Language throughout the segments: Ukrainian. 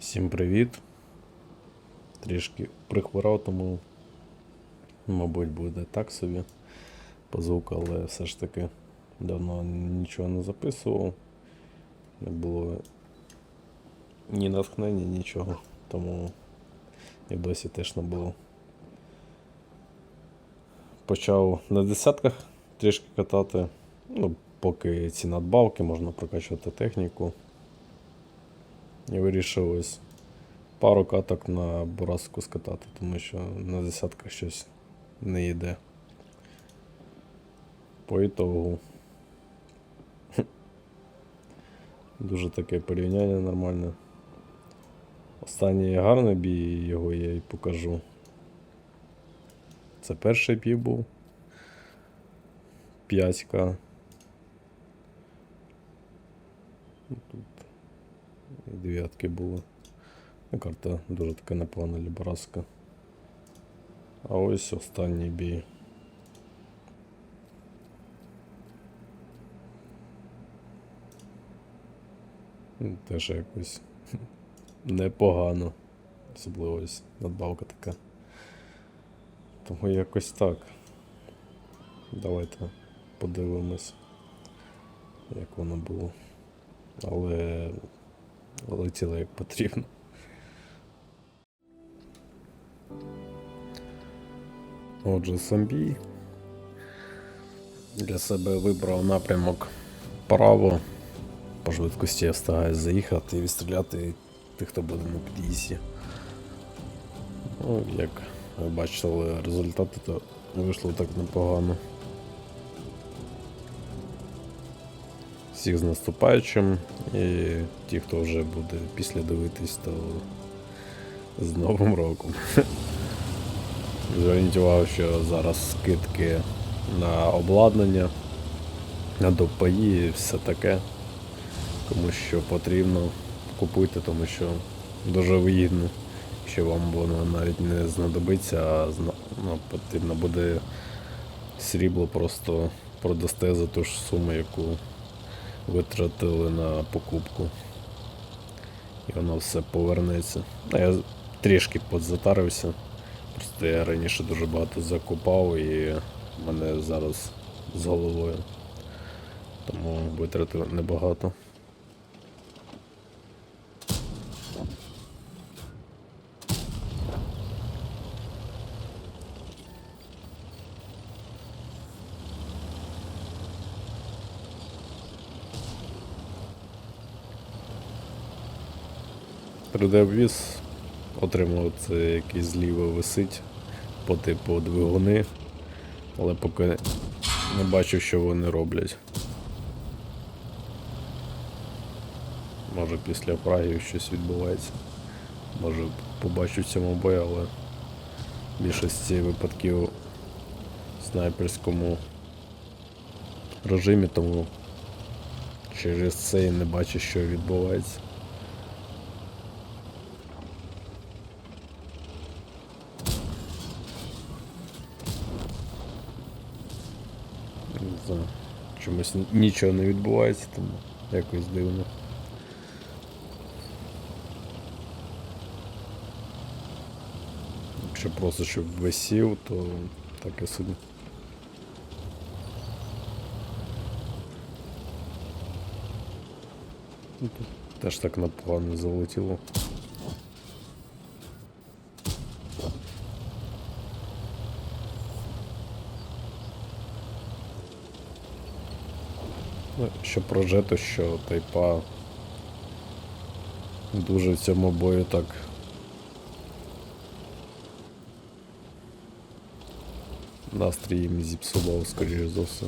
Всім привіт. Трішки прихворав, тому, мабуть, буде так собі по звуку, але все ж таки давно нічого не записував. Не було ні натхнення, нічого, тому і досі теж не було. Почав на десятках трішки катати. Ну, поки ці надбавки, можна прокачувати техніку. І вирішив ось пару каток на бураску скатати, тому що на десятках щось не йде. По ітогу. Дуже таке порівняння нормальне. Останній гарний бій його я і покажу. Це перший бій був. 5К. Тут і дев'ятки були. Ну, Карта дуже така непогана лібраска. А ось останній бій. Теж якось непогано. Особливо ось надбавка така. Тому якось так. Давайте подивимось, як воно було. Але летіло як потрібно. Отже, самбій. Для себе вибрав напрямок право. По швидкості я встигаю заїхати і відстріляти тих, хто буде на під'їзді. Ну, як ви бачили результати, то вийшло так непогано. Всіх з наступаючим і ті, хто вже буде після дивитись, то з Новим роком. Зверніть увагу, що зараз скидки на обладнання, на допаї і все таке. Кому що потрібно, купуйте, тому що дуже вигідно, що вам воно навіть не знадобиться, а ну, потрібно буде срібло просто продасте за ту ж суму, яку витратили на покупку. І воно все повернеться. А я трішки подзатарився. Просто я раніше дуже багато закупав і мене зараз з головою. Тому витратив небагато. Придаввіз отримав це якийсь зліва висить по типу двигуни, але поки не бачив, що вони роблять. Може після фрагів щось відбувається. Може побачу в цьому бою, але в більшості випадків в снайперському режимі, тому через це і не бачу, що відбувається. Чомусь нічого не відбувається, тому якось дивно. Якщо просто щоб висів, то так і. Ну, Теж так непогано залетіло. Що прожито, що тайпа дуже в цьому бою так. Настрій їм зіпсував, скоріш за все.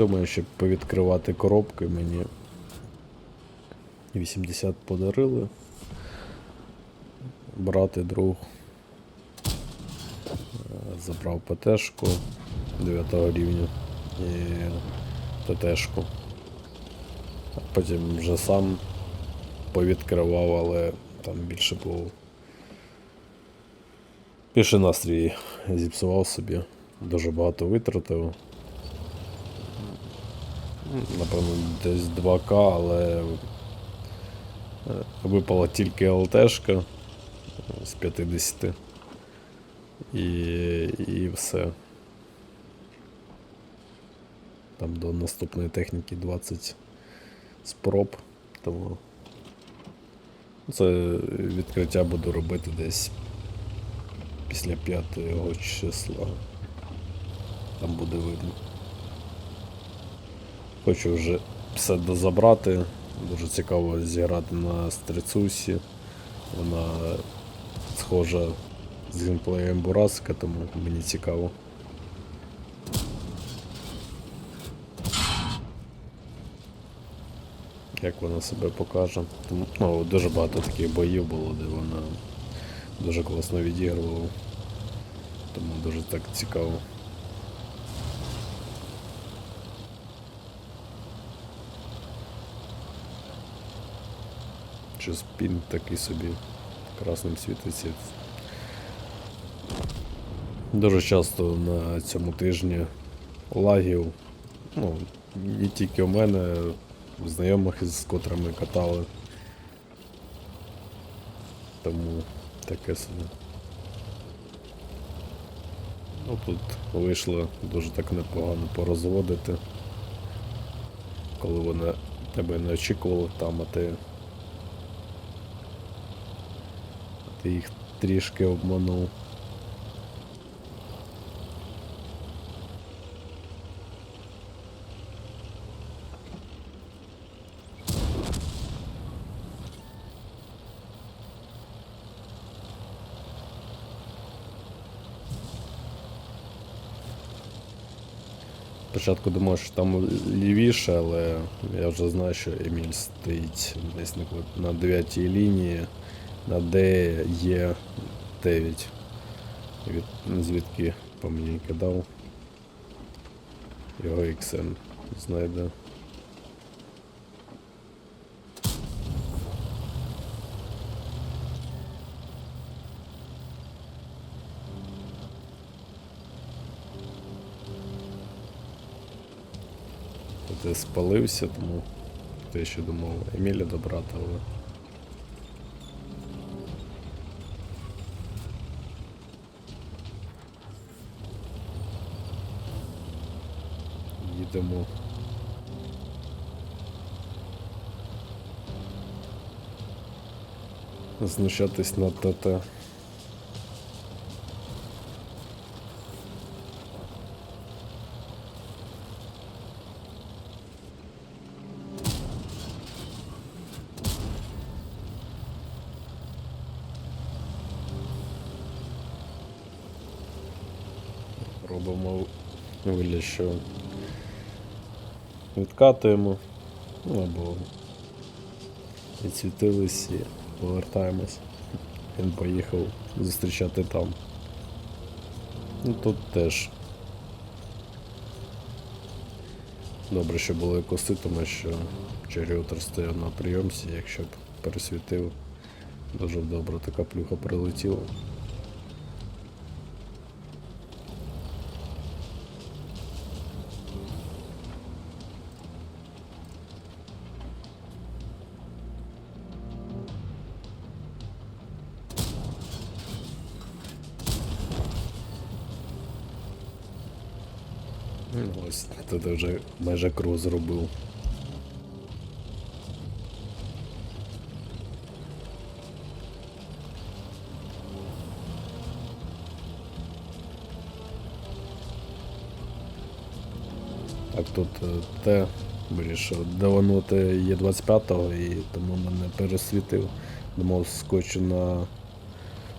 Думаю, щоб повідкривати коробки мені 80 подарили. Брати друг. Е, Забрав ПТшку 9 рівня і ТТшку. А потім вже сам повідкривав, але там більше був. Більше настрій зіпсував собі. Дуже багато витратив. Напевно, десь 2К, але е, випала тільки ЛТшка з 50. І, і все. Там до наступної техніки 20 спроб. Тому це відкриття буду робити десь після 5 числа. Там буде видно. Хочу вже все дозабрати. Дуже цікаво зіграти на стрицусі. Вона схожа з геймплеєм Бураска, тому мені цікаво. Як вона себе покаже. Тому, ну, дуже багато таких боїв було, де вона дуже класно відігрувала. Тому дуже так цікаво. Чи спін такий собі красним світиться. Дуже часто на цьому тижні лагів. Ну, не тільки у мене, у знайомих із котрими катали. Тому таке собі. Ну тут вийшло дуже так непогано порозводити. Коли вони тебе не очікували там, а ти. а Ти їх трішки обманув. Спочатку думав, що там лівіше, але я вже знаю, що Еміль стоїть десь на, на 9 лінії, на Д є 9. Від, звідки по мені кидав. Його XM знайде. Я спалився, тому я ще думав Еміля добрати, але. тому. Знущатись над ТТ. Робимо виліщу. Відкатуємо, ну або відсвітились і повертаємось. Він поїхав зустрічати там. Ну тут теж. Добре, що були коси, тому що чаріотер стояв на прийомці, якщо б пересвітив, дуже добре така плюха прилетіла. Ну, Ось тут вже майже круг зробив. Так тут е, те вирішив даванути є 25-го і тому мене пересвітив. Думав скочу на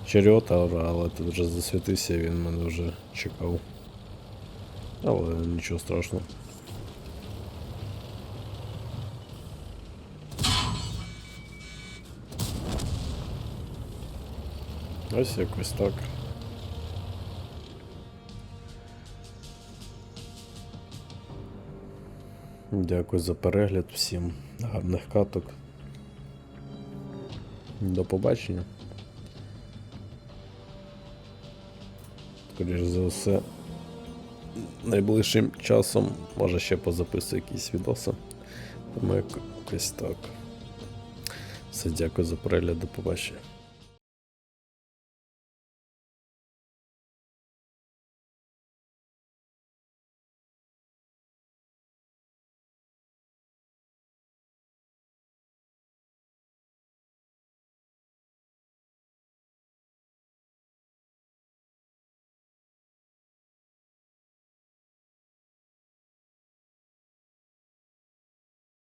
Черіота, але тут вже засвітився, він мене вже чекав. Але нічого страшного. Ось якось так. Дякую за перегляд всім гарних каток. До побачення. Скоріше за все, Найближчим часом може ще позаписую якісь відоси. Тому як- якось так. Все, дякую за перегляд, до побачення.